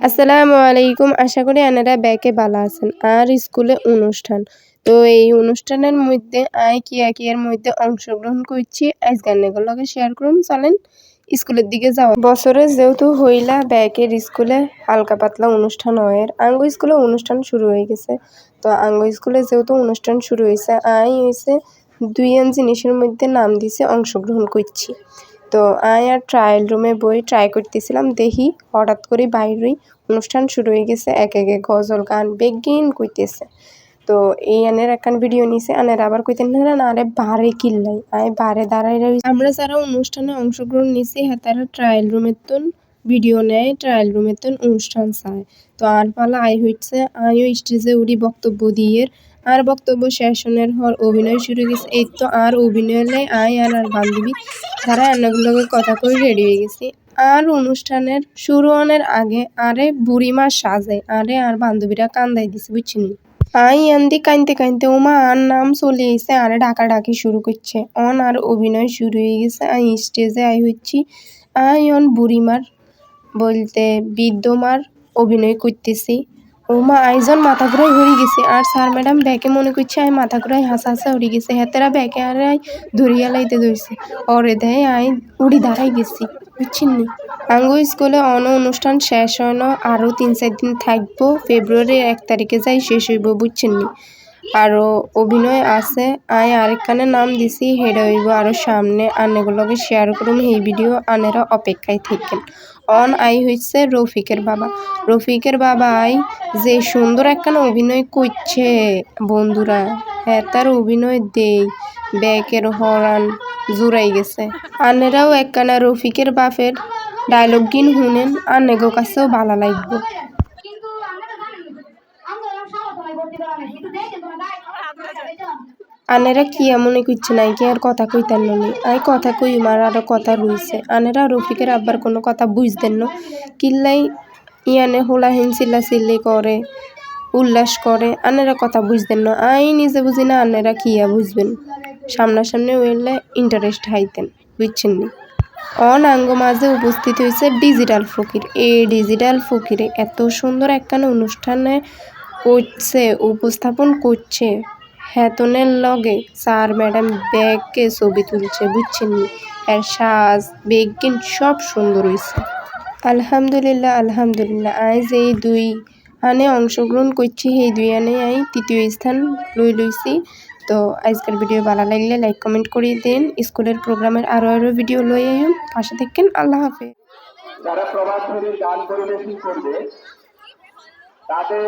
আসসালামু আলাইকুম। আশা করি আনারা ব্যাকে ভালো আছেন। আর স্কুলে অনুষ্ঠান। তো এই অনুষ্ঠানের মধ্যে আই কিয়া কিয়ার মধ্যে অংশগ্রহণ করছি। আজ গানের লগে শেয়ার করুন। চলেন স্কুলের দিকে যাও বছরে যেহেতু হইলা ব্যাকের স্কুলে হালকা পাতলা অনুষ্ঠান হয়। আঙ্গ স্কুলে অনুষ্ঠান শুরু হয়ে গেছে। তো আঙ্গ স্কুলে যেহেতু অনুষ্ঠান শুরু হয়েছে, আই হয়েছে দুই এন জিনিসের মধ্যে নাম দিছে অংশগ্রহণ করছি। তো আই আর ট্রায়াল রুমে বই ট্রাই করতেছিলাম, দেখি হঠাৎ করে বাইরেই অনুষ্ঠান শুরু হয়ে গেছে, এক একে গজল গান বেগিন কইতেছে। তো এই আনের একখান ভিডিও নিছে, আনের আবার কইতেন না না আরে বারে কিল্লাই, আয় বারে দাঁড়াই রয়েছে আমরা যারা অনুষ্ঠানে অংশগ্রহণ নিছি হ্যাঁ তারা ট্রায়াল রুমের তুন ভিডিও নেয় ট্রায়াল রুমের তুন অনুষ্ঠান চায়। তো আর পালা আই হচ্ছে আইও স্টেজে উড়ি বক্তব্য দিয়ে আর বক্তব্য শেষনের হর অভিনয় শুরু গেছে। এই তো আর অভিনয় নেই, আই আর আর বান্ধবী তারা অন্যগুলোকে কথা কই রেডি হয়ে গেছি। আর অনুষ্ঠানের শুরু হওয়ার আগে আরে বুড়িমা সাজে, আরে আর বান্ধবীরা কান্দাই দিছে, বুঝছেন? আই আন্দি কাইনতে কাইনতে ওমা আর নাম চলে এসে আরে ডাকা ডাকি শুরু করছে। অন আর অভিনয় শুরু হয়ে গেছে, আই স্টেজে আই হচ্ছি। আই অন বুড়িমার বলতে বিদ্যমার অভিনয় করতেছি। ওমা, আইজন মাথা ঘুরাই হরি গেছে। আর স্যার ম্যাডাম ব্যাকে মনে করছে আই মাথা ঘুরাই হাসা হাসা উড়ি গেছে। হেতেরা ব্যাকে আর আই ধরিয়া লাইতে ধরছে। ওরে দেয় আই উড়ি দাঁড়াই গেছি। বুঝছেন নি আঙ্গু স্কুলে অন অনুষ্ঠান শেষ হয় না, আরও তিন চার দিন থাকব। ফেব্রুয়ারির এক তারিখে যাই শেষ হইব বুঝছেন নি আরও অভিনয় আছে। আয় আরেকখানে নাম দিছি, হেডে হইব আরও সামনে। আনেগুলোকে শেয়ার করুন এই ভিডিও আনেরা অপেক্ষায় থাকেন অন আই হচ্ছে রফিকের বাবা। রফিকের বাবা আই যে সুন্দর একখানে অভিনয় করছে বন্ধুরা। হ্যাঁ তার অভিনয় দেই। ব্যাকের হরান জুড়াই গেছে। আনেরাও একখানা রফিকের বাপের ডায়লগ গিন শুনেন আনেগো কাছেও ভালো লাগবে। আনেরা কি মনে করছে নাই, কি আর কথা কইতার ননি? আই কথা কই মার আরও কথা রইছে। আনেরা রফিকের আব্বার কোনো কথা বুঝতেন না। কিল্লাই ইয়ানে হোলাহিন চিল্লা চিল্লি করে, উল্লাস করে, আনেরা কথা বুঝতেন না। আই নিজে বুঝি না আনেরা কিয়া বুঝবেন। সামনাসামনি হইলে ইন্টারেস্ট হাইতেন, বুঝছেন নি? অনাঙ্গ মাঝে উপস্থিত হয়েছে ডিজিটাল ফকির। এই ডিজিটাল ফকিরে এত সুন্দর একখানে অনুষ্ঠানে করছে, উপস্থাপন করছে। হেতনের লগে স্যার ম্যাডাম ব্যাগকে ছবি তুলছে, বুঝছেন এর সাজ বেগিন সব সুন্দর হয়েছে আলহামদুলিল্লাহ আলহামদুলিল্লাহ আজ এই দুই আনে অংশগ্রহণ করছি, এই দুই আনে আই তৃতীয় স্থান লই লইছি। তো আজকের ভিডিও ভালো লাগলে লাইক, কমেন্ট করে দেন। স্কুলের প্রোগ্রামের আরও আরও ভিডিও লই আইন পাশে থাকেন আল্লাহ হাফেজ। যারা ফেরির গান পরিবেশন করবে, তাদের